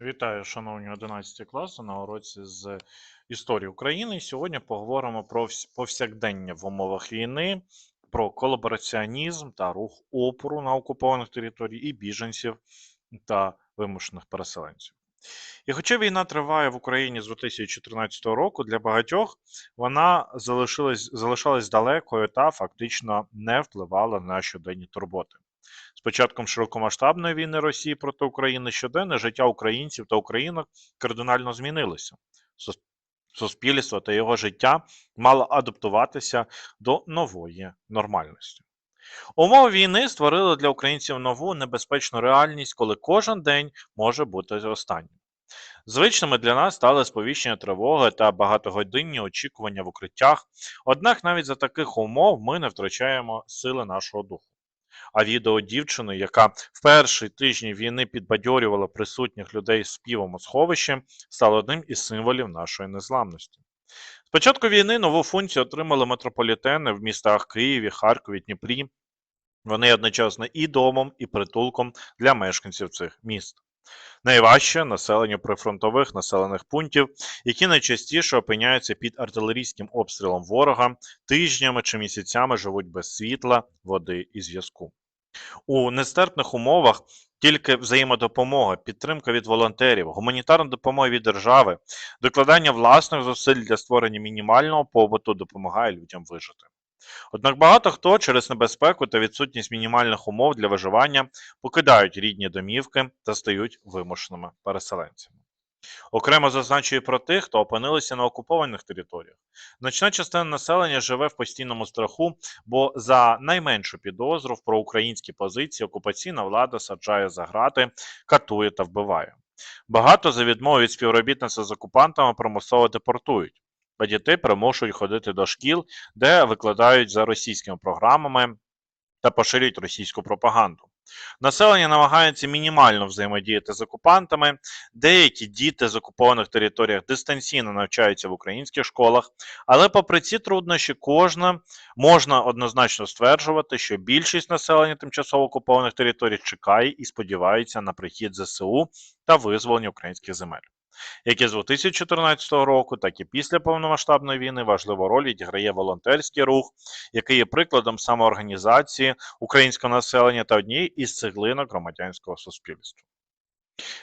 Вітаю, шановні 11 класи на уроці з історії України. Сьогодні поговоримо про вс- повсякдення в умовах війни, про колабораціонізм та рух опору на окупованих територіях і біженців та вимушених переселенців. І хоча війна триває в Україні з 2014 року, для багатьох вона залишилась, залишалась далекою та фактично не впливала на щоденні турботи. З початком широкомасштабної війни Росії проти України щоденне життя українців та українок кардинально змінилося. Суспільство та його життя мало адаптуватися до нової нормальності. Умови війни створили для українців нову небезпечну реальність, коли кожен день може бути останнім. Звичними для нас стали сповіщення тривоги та багатогодинні очікування в укриттях. Однак навіть за таких умов ми не втрачаємо сили нашого духу. А відео дівчини, яка в перші тижні війни підбадьорювала присутніх людей співом у сховищі, стало одним із символів нашої незламності. З початку війни нову функцію отримали метрополітени в містах Києві, Харкові, Дніпрі. Вони одночасно і домом, і притулком для мешканців цих міст. Найважче населенню прифронтових населених пунктів, які найчастіше опиняються під артилерійським обстрілом ворога, тижнями чи місяцями живуть без світла, води і зв'язку. У нестерпних умовах тільки взаємодопомога, підтримка від волонтерів, гуманітарна допомога від держави, докладання власних зусиль для створення мінімального побуту допомагає людям вижити. Однак багато хто через небезпеку та відсутність мінімальних умов для виживання покидають рідні домівки та стають вимушеними переселенцями. Окремо зазначую про тих, хто опинилися на окупованих територіях. Значна частина населення живе в постійному страху, бо за найменшу підозру в проукраїнські позиції окупаційна влада саджає за грати, катує та вбиває. Багато за відмову від співробітництва з окупантами примусово депортують, а дітей примушують ходити до шкіл, де викладають за російськими програмами та поширюють російську пропаганду. Населення намагається мінімально взаємодіяти з окупантами. Деякі діти з окупованих територіях дистанційно навчаються в українських школах, але попри ці труднощі, кожна можна однозначно стверджувати, що більшість населення тимчасово окупованих територій чекає і сподівається на прихід ЗСУ та визволення українських земель. Як і з 2014 року, так і після повномасштабної війни важливу роль відіграє волонтерський рух, який є прикладом самоорганізації українського населення та однією із цеглинок громадянського суспільства.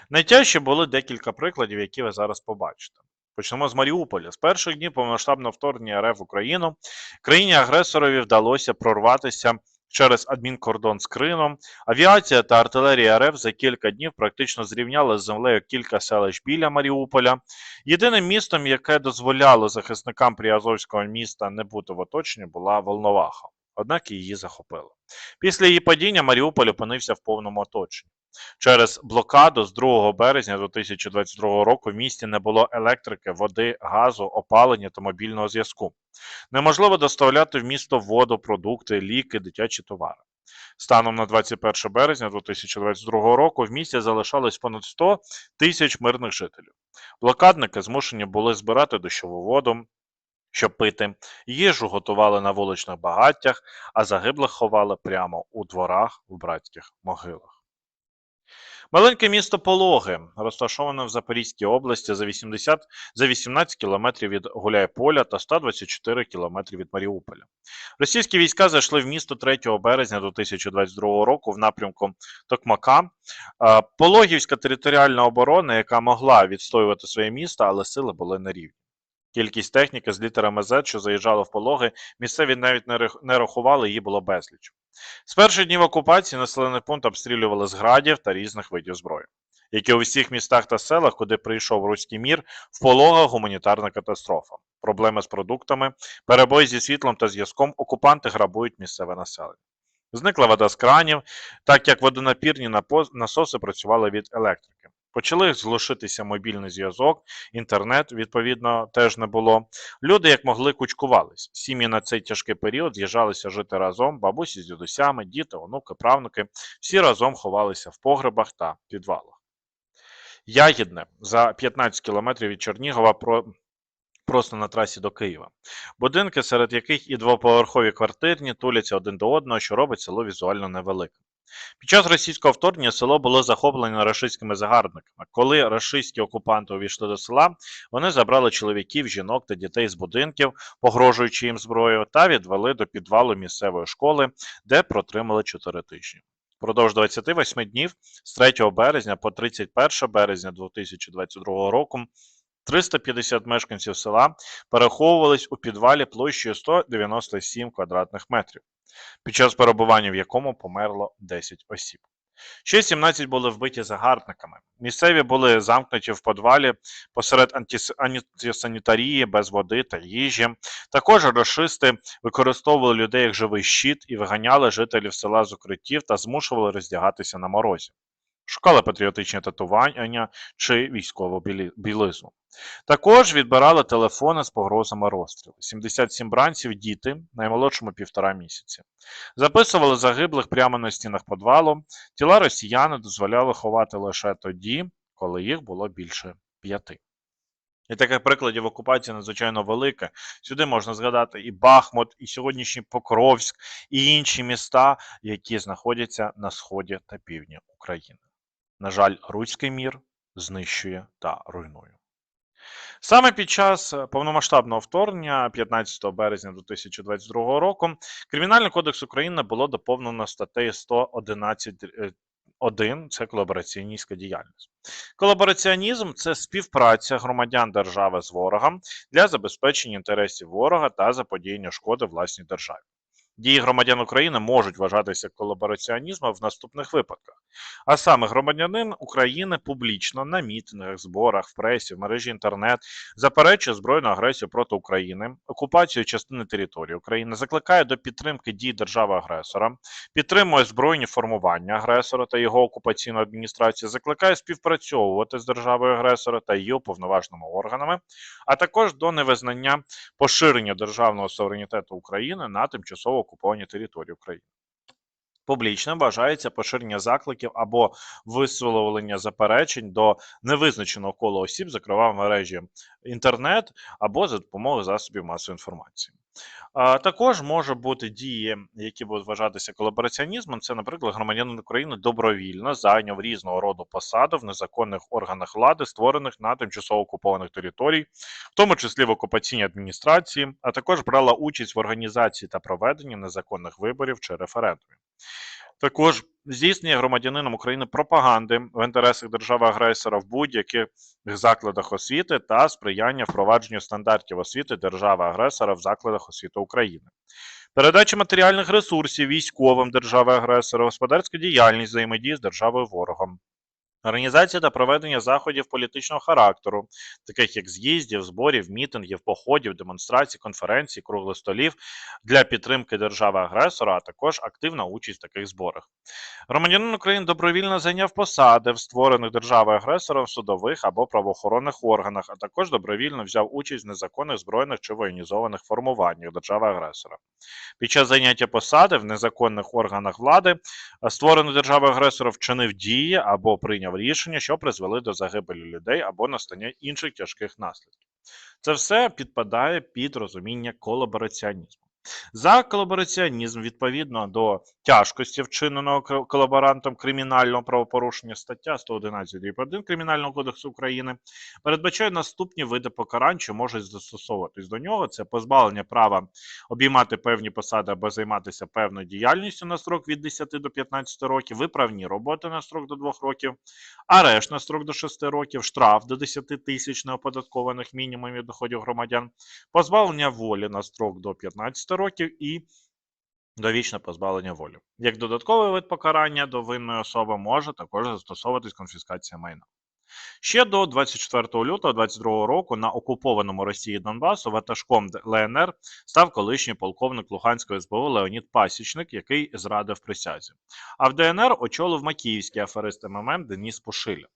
Найтяжче були декілька прикладів, які ви зараз побачите. Почнемо з Маріуполя. З перших днів повномасштабного вторгнення РФ в Україну країні-агресорові вдалося прорватися через адмінкордон з Кримом. Авіація та артилерія РФ за кілька днів практично зрівняли з землею кілька селищ біля Маріуполя. Єдиним містом, яке дозволяло захисникам Приазовського міста не бути в оточенні, була Волноваха. Однак її захопили. Після її падіння Маріуполь опинився в повному оточенні. Через блокаду з 2 березня 2022 року в місті не було електрики, води, газу, опалення та мобільного зв'язку. Неможливо доставляти в місто воду, продукти, ліки, дитячі товари. Станом на 21 березня 2022 року в місті залишалось понад 100 тисяч мирних жителів. Блокадники змушені були збирати дощову воду, щоб пити, їжу готували на вуличних багаттях, а загиблих ховали прямо у дворах в братських могилах. Маленьке місто Пологи, розташоване в Запорізькій області за 80 за 18 кілометрів від Гуляйполя та 124 кілометри від Маріуполя. Російські війська зайшли в місто 3 березня 2022 року в напрямку Токмака. Пологівська територіальна оборона, яка могла відстоювати своє місто, але сили були нерівні. Кількість техніки з літерами Z, що заїжджала в пологи, місцеві навіть не рахували, її було безліч. З перших днів окупації населений пункт обстрілювали з градів та різних видів зброї. Як і у всіх містах та селах, куди прийшов руський мір, в пологах гуманітарна катастрофа, проблеми з продуктами, перебої зі світлом та зв'язком, окупанти грабують місцеве населення. Зникла вода з кранів, так як водонапірні насоси працювали від електрики. Почали зглушитися мобільний зв'язок, інтернет, відповідно, теж не було. Люди, як могли, кучкувались. Сім'ї на цей тяжкий період з'їжджалися жити разом, бабусі з дідусями, діти, онуки, правнуки. Всі разом ховалися в погребах та підвалах. Ягідне за 15 кілометрів від Чернігова про. Просто на трасі до Києва. Будинки, серед яких і двоповерхові квартирні, туляться один до одного, що робить село візуально невеликим. Під час російського вторгнення село було захоплене рашистськими загарбниками. Коли рашистські окупанти увійшли до села, вони забрали чоловіків, жінок та дітей з будинків, погрожуючи їм зброєю, та відвели до підвалу місцевої школи, де протримали 4 тижні. Впродовж 28 днів з 3 березня по 31 березня 2022 року 350 мешканців села переховувались у підвалі площею 197 квадратних метрів, під час перебування в якому померло 10 осіб. Ще 17 були вбиті загарбниками. Місцеві були замкнуті в підвалі посеред антис- антисанітарії без води та їжі. Також рашисти використовували людей як живий щит і виганяли жителів села з укриттів та змушували роздягатися на морозі. Шукали патріотичні татування чи військову білизну. Також відбирали телефони з погрозами розстрілу. 77 бранців діти, наймолодшому півтора місяці. Записували загиблих прямо на стінах підвалу. Тіла росіяни дозволяли ховати лише тоді, коли їх було більше п'яти. І таких прикладів окупації надзвичайно велике. Сюди можна згадати і Бахмут, і сьогоднішній Покровськ, і інші міста, які знаходяться на сході та півдні України. На жаль, руський мір знищує та руйнує. Саме під час е, повномасштабного вторгнення 15 березня 2022 року Кримінальний кодекс України було доповнено статтею 111 1 це колабораціоністська діяльність. Колабораціонізм це співпраця громадян держави з ворогом для забезпечення інтересів ворога та заподіяння шкоди власній державі. Дії громадян України можуть вважатися колабораціонізмом в наступних випадках. А саме громадянин України публічно на мітингах, зборах, в пресі, в мережі інтернет заперечує збройну агресію проти України, окупацію частини території України, закликає до підтримки дій держави-агресора, підтримує збройні формування агресора та його окупаційну адміністрацію, закликає співпрацьовувати з державою-агресора та її уповноваженими органами, а також до невизнання поширення державного суверенітету України на тимчасово окуповані території України. Публічним вважається поширення закликів або висловлення заперечень до невизначеного кола осіб, зокрема в мережі інтернет або за допомогою засобів масової інформації. Також може бути дії, які будуть вважатися колабораціонізмом. Це, наприклад, громадянин України добровільно зайняв різного роду посаду в незаконних органах влади, створених на тимчасово окупованих територій, в тому числі в окупаційній адміністрації, а також брала участь в організації та проведенні незаконних виборів чи референдумів. Також здійснює громадянином України пропаганди в інтересах держави-агресора в будь-яких закладах освіти та сприяння впровадженню стандартів освіти держави-агресора в закладах освіти України. Передача матеріальних ресурсів військовим держави-агресора, господарська діяльність взаємодії з державою ворогом. Організація та проведення заходів політичного характеру, таких як з'їздів, зборів, мітингів, походів, демонстрацій, конференцій, круглих столів для підтримки держави-агресора, а також активна участь в таких зборах. Громадянин України добровільно зайняв посади в створених державою-агресором судових або правоохоронних органах, а також добровільно взяв участь в незаконних збройних чи воєнізованих формуваннях держави-агресора. Під час зайняття посади в незаконних органах влади створений державою-агресором вчинив дії або прийняв рішення, що призвели до загибелі людей або настання інших тяжких наслідків. Це все підпадає під розуміння колабораціонізму. За колабораціонізм, відповідно до тяжкості вчиненого колаборантом кримінального правопорушення, стаття 111.1 Кримінального кодексу України передбачає наступні види покарань, що можуть застосовуватись до нього: це позбавлення права обіймати певні посади або займатися певною діяльністю на строк від 10 до 15 років, виправні роботи на строк до 2 років, арешт на строк до 6 років, штраф до 10 тисяч неоподаткованих мінімумів доходів громадян, позбавлення волі на строк до 15 років і довічне позбавлення волі. Як додатковий вид покарання до винної особи може також застосовуватись конфіскація майна. Ще до 24 лютого 2022 року на окупованому Росії Донбасу ватажком ЛНР став колишній полковник Луганської СБУ Леонід Пасічник, який зрадив присязі. А в ДНР очолив макіївський аферист МММ Деніс Пушиля.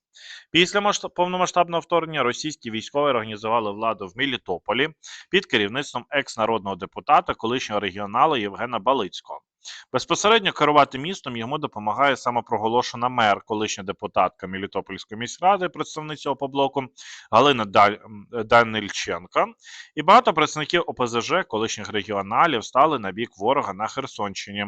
Після масштаб- повномасштабного вторгнення російські військові організували владу в Мелітополі під керівництвом екс-народного депутата, колишнього регіонала Євгена Балицького. Безпосередньо керувати містом йому допомагає самопроголошена мер, колишня депутатка Мелітопольської міськради, представниця ОПОБЛОКу Галина Данильченка. І багато представників ОПЗЖ, колишніх регіоналів, стали на бік ворога на Херсонщині.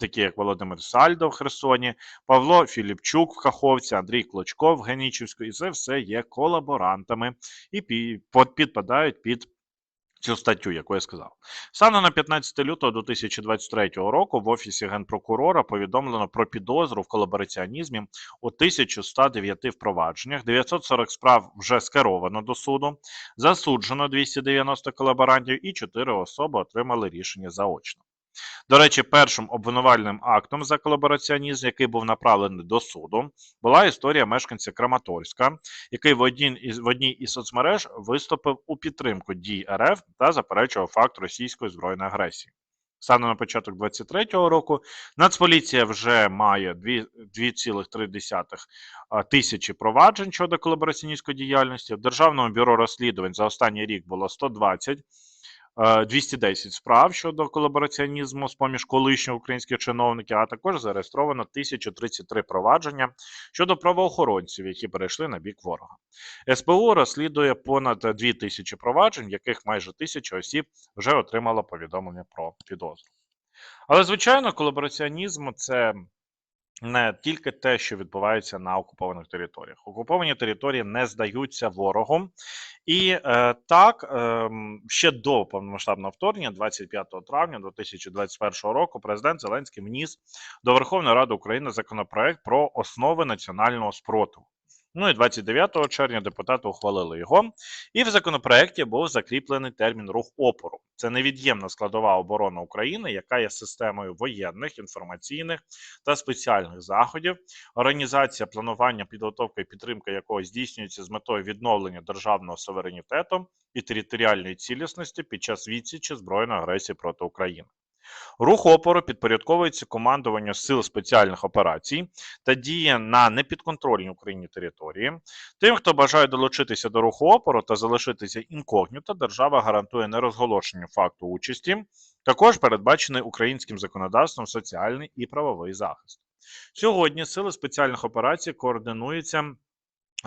Такі як Володимир Сальдо в Херсоні, Павло Філіпчук в Каховці, Андрій Клочко в Генічівську, і це все є колаборантами і підпадають під цю статтю, яку я сказав. Станом на 15 лютого 2023 року в Офісі Генпрокурора повідомлено про підозру в колабораціонізмі у 1109 впровадженнях, 940 справ вже скеровано до суду, засуджено 290 колаборантів і 4 особи отримали рішення заочно. До речі, першим обвинувальним актом за колабораціонізм, який був направлений до суду, була історія мешканця Краматорська, який в одній із в одній із соцмереж виступив у підтримку дій РФ та заперечував факт російської збройної агресії. Станом на початок 2023 року Нацполіція вже має дві- 2,3 а, тисячі проваджень щодо колабораціоністської діяльності. В Державному бюро розслідувань за останній рік було 120 е, 210 справ щодо колабораціонізму з поміж колишніх українських чиновників, а також зареєстровано 1033 провадження щодо правоохоронців, які перейшли на бік ворога. СБУ розслідує понад 2000 проваджень, яких майже тисяча осіб вже отримало повідомлення про підозру. Але, звичайно, колабораціонізм це не тільки те, що відбувається на окупованих територіях. Окуповані території не здаються ворогом. І е, так, е, ще до повномасштабного вторгнення, 25 травня 2021 року, президент Зеленський вніс до Верховної Ради України законопроект про основи національного спротиву. Ну і 29 червня депутати ухвалили його, і в законопроекті був закріплений термін рух опору. Це невід'ємна складова оборони України, яка є системою воєнних, інформаційних та спеціальних заходів, організація планування, підготовка і підтримка якого здійснюється з метою відновлення державного суверенітету і територіальної цілісності під час відсічі збройної агресії проти України. Рух опору підпорядковується командуванню сил спеціальних операцій та діє на непідконтрольній Україні території. Тим, хто бажає долучитися до руху опору та залишитися інкогніто, держава гарантує нерозголошення факту участі. Також передбачений українським законодавством соціальний і правовий захист. Сьогодні сили спеціальних операцій координуються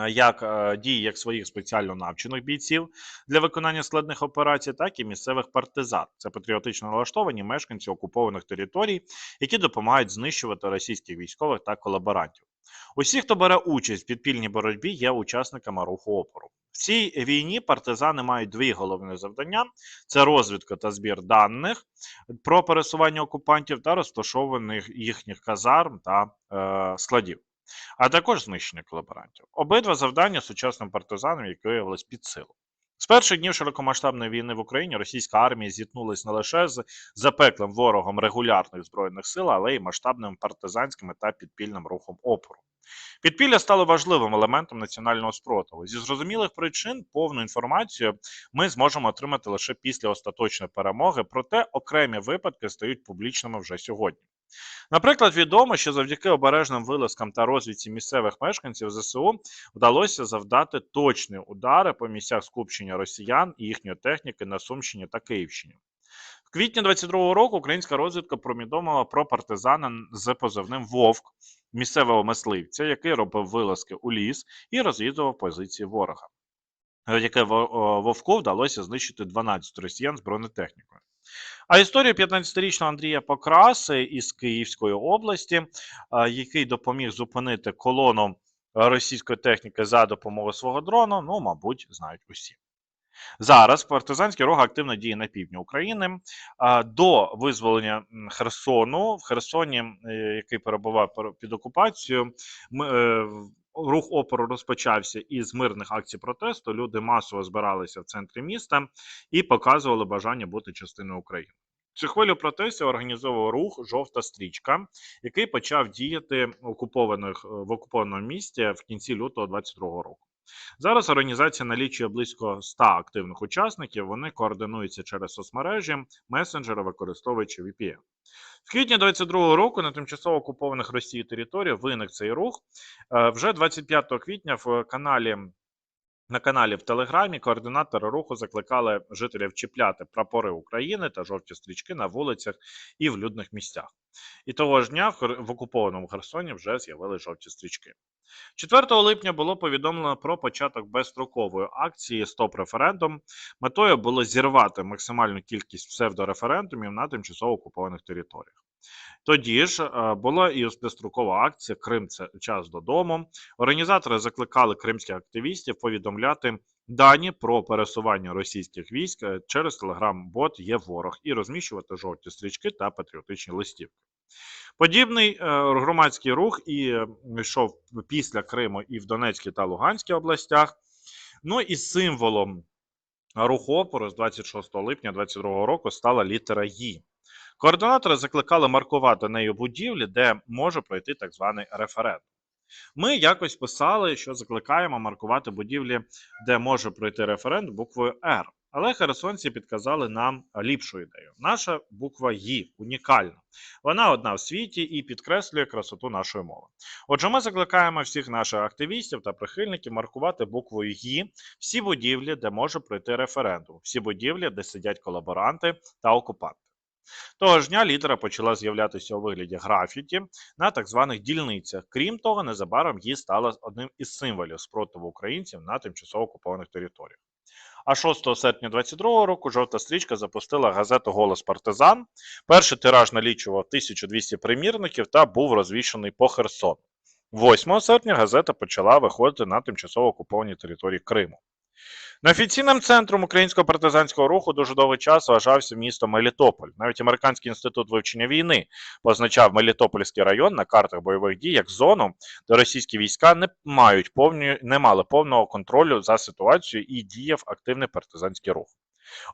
як е, дії як своїх спеціально навчених бійців для виконання складних операцій, так і місцевих партизан. Це патріотично налаштовані мешканці окупованих територій, які допомагають знищувати російських військових та колаборантів. Усі, хто бере участь в підпільній боротьбі, є учасниками руху опору. В цій війні партизани мають дві головні завдання: це розвідка та збір даних про пересування окупантів та розташованих їхніх казарм та е, складів, а також знищення колаборантів. Обидва завдання сучасним партизанам, які виявились під силу. З перших днів широкомасштабної війни в Україні російська армія зіткнулася не лише з запеклим ворогом регулярних збройних сил, але й масштабним партизанським та підпільним рухом опору. Підпілля стало важливим елементом національного спротиву. Зі зрозумілих причин повну інформацію ми зможемо отримати лише після остаточної перемоги, проте окремі випадки стають публічними вже сьогодні. Наприклад, відомо, що завдяки обережним вилазкам та розвідці місцевих мешканців ЗСУ вдалося завдати точні удари по місцях скупчення росіян і їхньої техніки на Сумщині та Київщині. В квітні 22-го року українська розвідка повідомила про партизана з позивним Вовк, місцевого мисливця, який робив вилазки у ліс і розвідував позиції ворога. Завдяки Вовку вдалося знищити 12 росіян з бронетехнікою. А історію 15-річного Андрія Покраси із Київської області, який допоміг зупинити колону е, російської техніки за допомогою свого дрона, ну, мабуть, знають усі. Зараз партизанський рух активно діє на півдні України. До визволення Херсону в Херсоні, е, який перебував під окупацією, е, рух опору розпочався із мирних акцій протесту. Люди масово збиралися в центрі міста і показували бажання бути частиною України. Цю хвилю протестів організовував рух Жовта стрічка, який почав діяти в окупованих в окупованому місті в кінці лютого 2022 року. Зараз організація налічує близько 100 активних учасників. Вони координуються через соцмережі, месенджери, використовуючи VPN. В квітні 22-го року на тимчасово окупованих Росією територіях виник цей рух. Е, Вже 25 квітня в каналі. На каналі в Телеграмі координатори руху закликали жителів чіпляти прапори України та жовті стрічки на вулицях і в людних місцях. І того ж дня в окупованому Херсоні вже з'явились жовті стрічки. 4 липня було повідомлено про початок безстрокової акції Стоп референдум. Метою було зірвати максимальну кількість псевдореферендумів на тимчасово окупованих територіях. Тоді ж е, була і безстрокова акція Крим це час додому. Організатори закликали кримських активістів повідомляти дані про пересування російських військ е, через телеграм-бот є ворог і розміщувати жовті стрічки та патріотичні листівки. Подібний е, громадський рух і йшов після Криму і в Донецькій та Луганській областях. Ну і символом руху опору з 26 липня 2022 року стала літера «Ї». Координатори закликали маркувати нею будівлі, де може пройти так званий референдум. Ми якось писали, що закликаємо маркувати будівлі, де може пройти референдум буквою Р. Але херсонці підказали нам ліпшу ідею. Наша буква «Ї» унікальна. Вона одна в світі і підкреслює красоту нашої мови. Отже, ми закликаємо всіх наших активістів та прихильників маркувати буквою «Ї» всі будівлі, де може пройти референдум, всі будівлі, де сидять колаборанти та окупанти. Того ж дня літера почала з'являтися у вигляді графіті на так званих дільницях. Крім того, незабаром її стала одним із символів спротиву українців на тимчасово окупованих територіях. А 6 серпня 22 року жовта стрічка запустила газету Голос партизан. Перший тираж налічував 1200 примірників та був розвішаний по Херсону. 8 серпня газета почала виходити на тимчасово окуповані території Криму. Неофіційним центром українського партизанського руху дуже довгий час вважався місто Мелітополь. Навіть Американський інститут вивчення війни позначав Мелітопольський район на картах бойових дій як зону, де російські війська не мають повні, не мали повного контролю за ситуацією і діяв активний партизанський рух.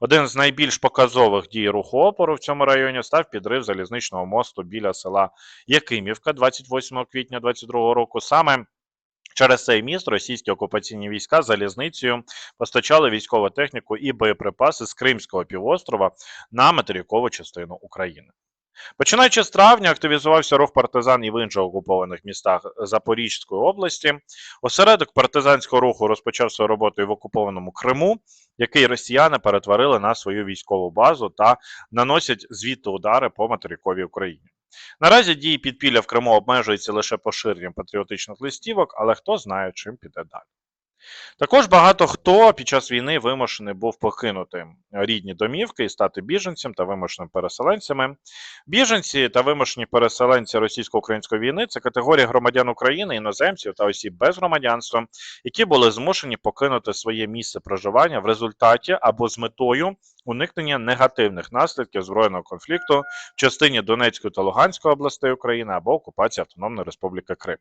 Один з найбільш показових дій руху опору в цьому районі став підрив залізничного мосту біля села Якимівка 28 квітня 22 року. Саме Через цей міст російські окупаційні війська залізницею постачали військову техніку і боєприпаси з Кримського півострова на материкову частину України. Починаючи з травня, активізувався рух партизан і в інших окупованих містах Запорізької області. Осередок партизанського руху розпочав свою роботу в окупованому Криму, який росіяни перетворили на свою військову базу та наносять звідти удари по материковій Україні. Наразі дії підпілля в Криму обмежуються лише поширенням патріотичних листівок, але хто знає, чим піде далі. Також багато хто під час війни вимушений був покинути рідні домівки і стати біженцем та вимушеними переселенцями. Біженці та вимушені переселенці російсько-української війни це категорія громадян України, іноземців та осіб без громадянства, які були змушені покинути своє місце проживання в результаті або з метою уникнення негативних наслідків збройного конфлікту в частині Донецької та Луганської областей України або окупації Автономної Республіки Крим.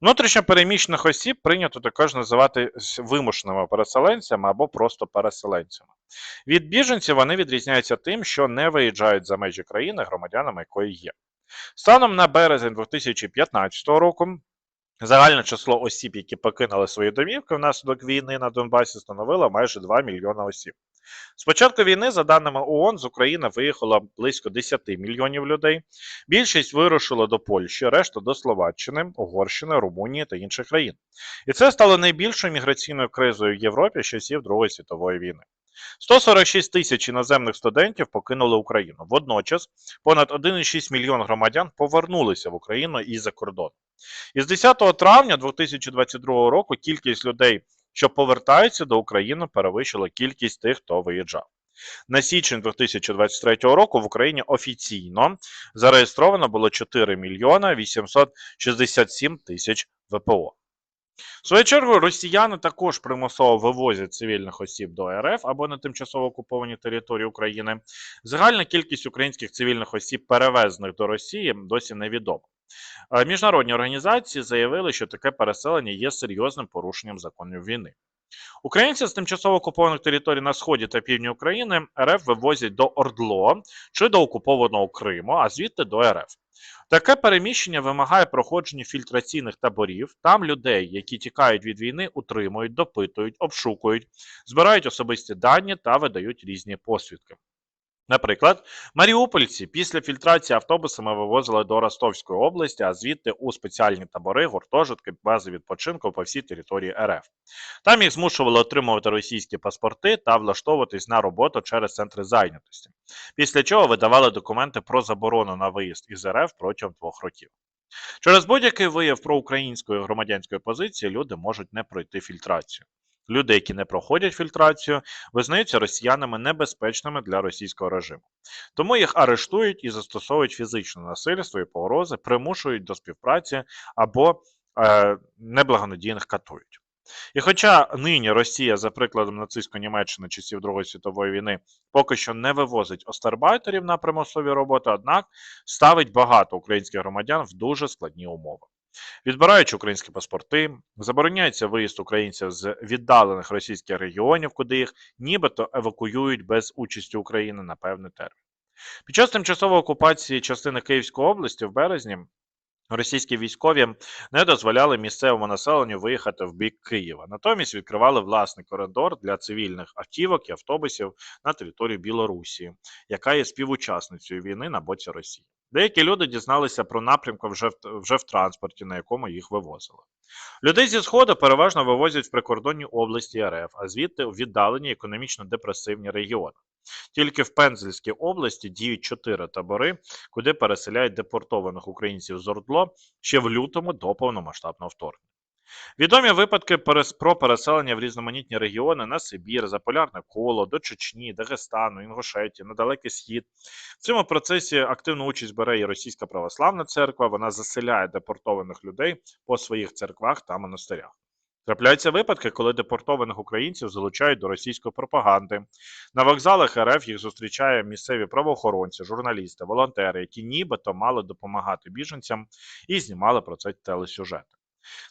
Внутрішньо переміщених осіб прийнято також називати вимушеними переселенцями або просто переселенцями. Від біженців вони відрізняються тим, що не виїжджають за межі країни, громадянами якої є. Станом на березень 2015 року загальне число осіб, які покинули свої домівки внаслідок війни на Донбасі, становило майже 2 мільйони осіб. З початку війни, за даними ООН, з України виїхало близько 10 мільйонів людей. Більшість вирушила до Польщі, решта до Словаччини, Угорщини, Румунії та інших країн. І це стало найбільшою міграційною кризою в Європі з часів Другої світової війни. 146 тисяч іноземних студентів покинули Україну. Водночас понад 1,6 мільйон громадян повернулися в Україну із-за кордону. Із 10 травня 2022 року кількість людей, що повертаються до України, перевищила кількість тих, хто виїжджав. На січень 2023 року в Україні офіційно зареєстровано було 4 мільйона 867 тисяч ВПО. В свою чергу, росіяни також примусово вивозять цивільних осіб до РФ або на тимчасово окуповані території України. Загальна кількість українських цивільних осіб, перевезених до Росії, досі невідома. Е, Міжнародні організації заявили, що таке переселення є серйозним порушенням законів війни. Українці з тимчасово окупованих територій на сході та півдні України РФ вивозять до Ордло чи до окупованого Криму, а звідти до РФ. Таке переміщення вимагає проходження фільтраційних таборів. Там людей, які тікають від війни, утримують, допитують, обшукують, збирають особисті дані та видають різні посвідки. Наприклад, маріупольці після фільтрації автобусами вивозили до Ростовської області, а звідти у спеціальні табори, гуртожитки, бази відпочинку по всій території РФ. Там їх змушували отримувати російські паспорти та влаштовуватись на роботу через центри зайнятості, після чого видавали документи про заборону на виїзд із РФ протягом двох років. Через будь-який вияв проукраїнської громадянської позиції люди можуть не пройти фільтрацію. Люди, які не проходять фільтрацію, визнаються росіянами небезпечними для російського режиму. Тому їх арештують і застосовують фізичне насильство і погрози, примушують до співпраці або е, неблагонадійних катують. І хоча нині Росія, за прикладом нацистської Німеччини часів Другої світової війни, поки що не вивозить остарбайтерів на примусові роботи, однак ставить багато українських громадян в дуже складні умови. Відбираючи українські паспорти, забороняється виїзд українців з віддалених російських регіонів, куди їх нібито евакуюють без участі України на певний термін. Під час тимчасової окупації частини Київської області в березні російські військові не дозволяли місцевому населенню виїхати в бік Києва. Натомість відкривали власний коридор для цивільних автівок і автобусів на території Білорусі, яка є співучасницею війни на боці Росії. Деякі люди дізналися про напрямку вже в, вже в транспорті, на якому їх вивозили. Людей зі Сходу переважно вивозять в прикордонні області РФ, а звідти у віддалені економічно депресивні регіони. Тільки в Пензельській області діють чотири табори, куди переселяють депортованих українців з Ордло ще в лютому до повномасштабного вторгнення. Відомі випадки про переселення в різноманітні регіони на Сибір, Заполярне коло, до Чечні, Дагестану, Інгушетії, на Далекий Схід. В цьому процесі активну участь бере і Російська православна церква. Вона заселяє депортованих людей по своїх церквах та монастирях. Трапляються випадки, коли депортованих українців залучають до російської пропаганди. На вокзалах РФ їх зустрічає місцеві правоохоронці, журналісти, волонтери, які нібито мали допомагати біженцям і знімали про це телесюжети.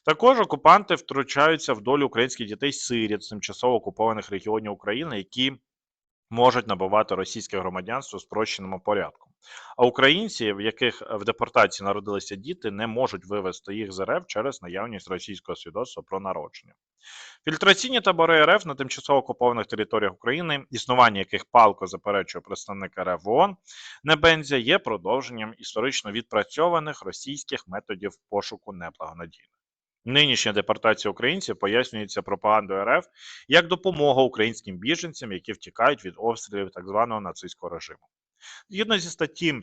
Також окупанти втручаються в долю українських дітей сиріт з тимчасово окупованих регіонів України, які можуть набувати російське громадянство в спрощеному порядку. А українці, в яких в депортації народилися діти, не можуть вивезти їх з РФ через наявність російського свідоцтва про народження. Фільтраційні табори РФ на тимчасово окупованих територіях України, існування яких палко заперечує представник РФ ООН, Небензя, є продовженням історично відпрацьованих російських методів пошуку неблагонадійних. Нинішня депортація українців пояснюється пропагандою РФ як допомога українським біженцям, які втікають від обстрілів так званого нацистського режиму. Згідно зі статті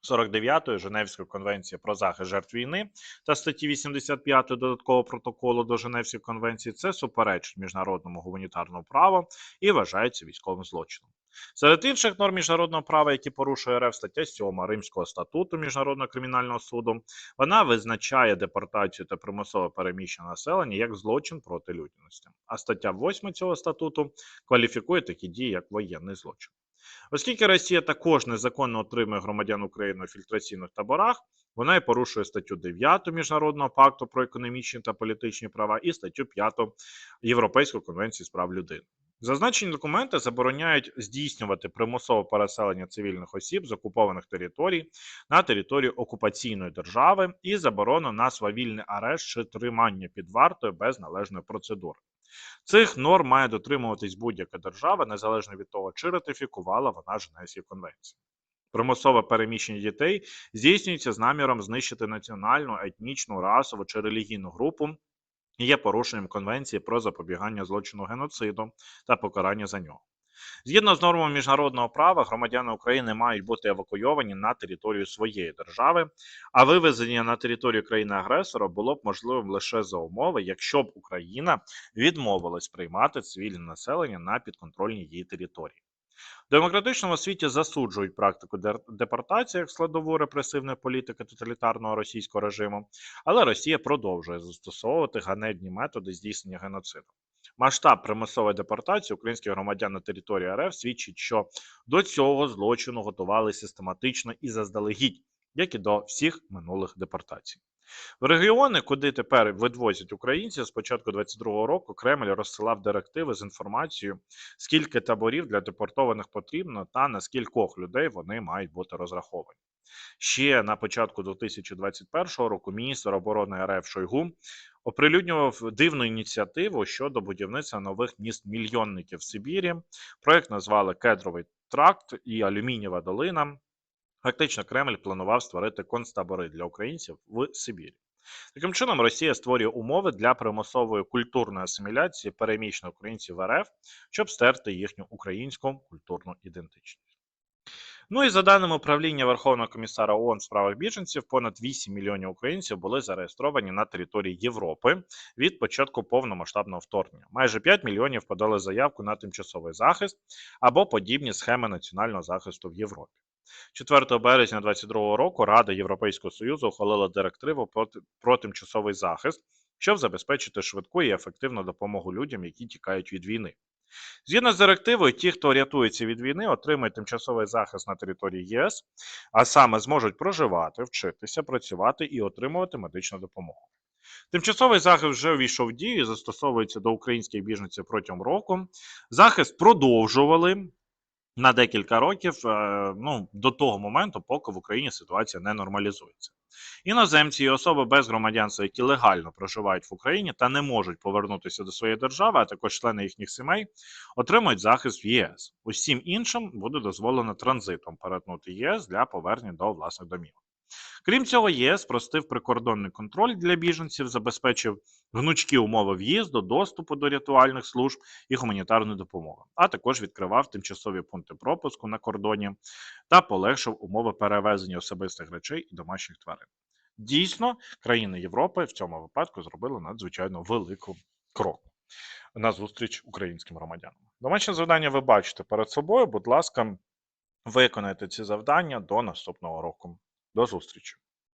49 Женевської конвенції про захист жертв війни та статті 85 додаткового протоколу до Женевської конвенції, це суперечить міжнародному гуманітарному праву і вважається військовим злочином. Серед інших норм міжнародного права, які порушує РФ, стаття 7 Римського статуту Міжнародного кримінального суду, вона визначає депортацію та примусове переміщення населення як злочин проти людяності. А стаття 8 цього статуту кваліфікує такі дії як воєнний злочин. Оскільки Росія також незаконно отримує громадян України у фільтраційних таборах, вона і порушує статтю 9 Міжнародного пакту про економічні та політичні права і статтю 5 Європейської конвенції з прав людини. Зазначені документи забороняють здійснювати примусове переселення цивільних осіб з окупованих територій на територію окупаційної держави і заборону на свавільний арешт чи тримання під вартою без належної процедури. Цих норм має дотримуватись будь-яка держава, незалежно від того, чи ратифікувала вона Женевські конвенції. Примусове переміщення дітей здійснюється з наміром знищити національну, етнічну, расову чи релігійну групу є порушенням Конвенції про запобігання злочину геноциду та покарання за нього. Згідно з нормами міжнародного права, громадяни України мають бути евакуйовані на територію своєї держави, а вивезення на територію країни-агресора було б можливим лише за умови, якщо б Україна відмовилась приймати цивільне населення на підконтрольній її території. В демократичному світі засуджують практику депортації як складову репресивної політики тоталітарного російського режиму, але Росія продовжує застосовувати ганебні методи здійснення геноциду. Масштаб примусової депортації українських громадян на території РФ свідчить, що до цього злочину готували систематично і заздалегідь, як і до всіх минулих депортацій. В регіони, куди тепер відвозять українців, з початку 22-го року Кремль розсилав директиви з інформацією, скільки таборів для депортованих потрібно та на скількох людей вони мають бути розраховані. Ще на початку 2021 року міністр оборони РФ Шойгу оприлюднював дивну ініціативу щодо будівництва нових міст мільйонників в Сибірі. Проект назвали Кедровий тракт і Алюмінієва долина. Фактично, Кремль планував створити концтабори для українців в Сибірі. Таким чином, Росія створює умови для примусової культурної асиміляції переміщених українців в РФ, щоб стерти їхню українську культурну ідентичність. Ну і за даними управління Верховного комісара ООН в справах біженців, понад 8 мільйонів українців були зареєстровані на території Європи від початку повномасштабного вторгнення. Майже 5 мільйонів подали заявку на тимчасовий захист або подібні схеми національного захисту в Європі. 4 березня 2022 року Рада Європейського Союзу ухвалила директиву про, тимчасовий захист, щоб забезпечити швидку і ефективну допомогу людям, які тікають від війни. Згідно з директивою, ті, хто рятується від війни, отримують тимчасовий захист на території ЄС, а саме зможуть проживати, вчитися, працювати і отримувати медичну допомогу. Тимчасовий захист вже увійшов в дію і застосовується до українських біженців протягом року. Захист продовжували на декілька років е, ну, до того моменту, поки в Україні ситуація не нормалізується. Іноземці і особи без громадянства, які легально проживають в Україні та не можуть повернутися до своєї держави, а також члени їхніх сімей, отримують захист в ЄС. Усім іншим буде дозволено транзитом перетнути ЄС для повернення до власних домівок. Крім цього, ЄС спростив прикордонний контроль для біженців, забезпечив гнучкі умови в'їзду, доступу до рятувальних служб і гуманітарної допомоги, а також відкривав тимчасові пункти пропуску на кордоні та полегшив умови перевезення особистих речей і домашніх тварин. Дійсно, країни Європи в цьому випадку зробили надзвичайно велику крок на зустріч українським громадянам. Домашнє завдання ви бачите перед собою. Будь ласка, виконайте ці завдання до наступного року. До зустрічі!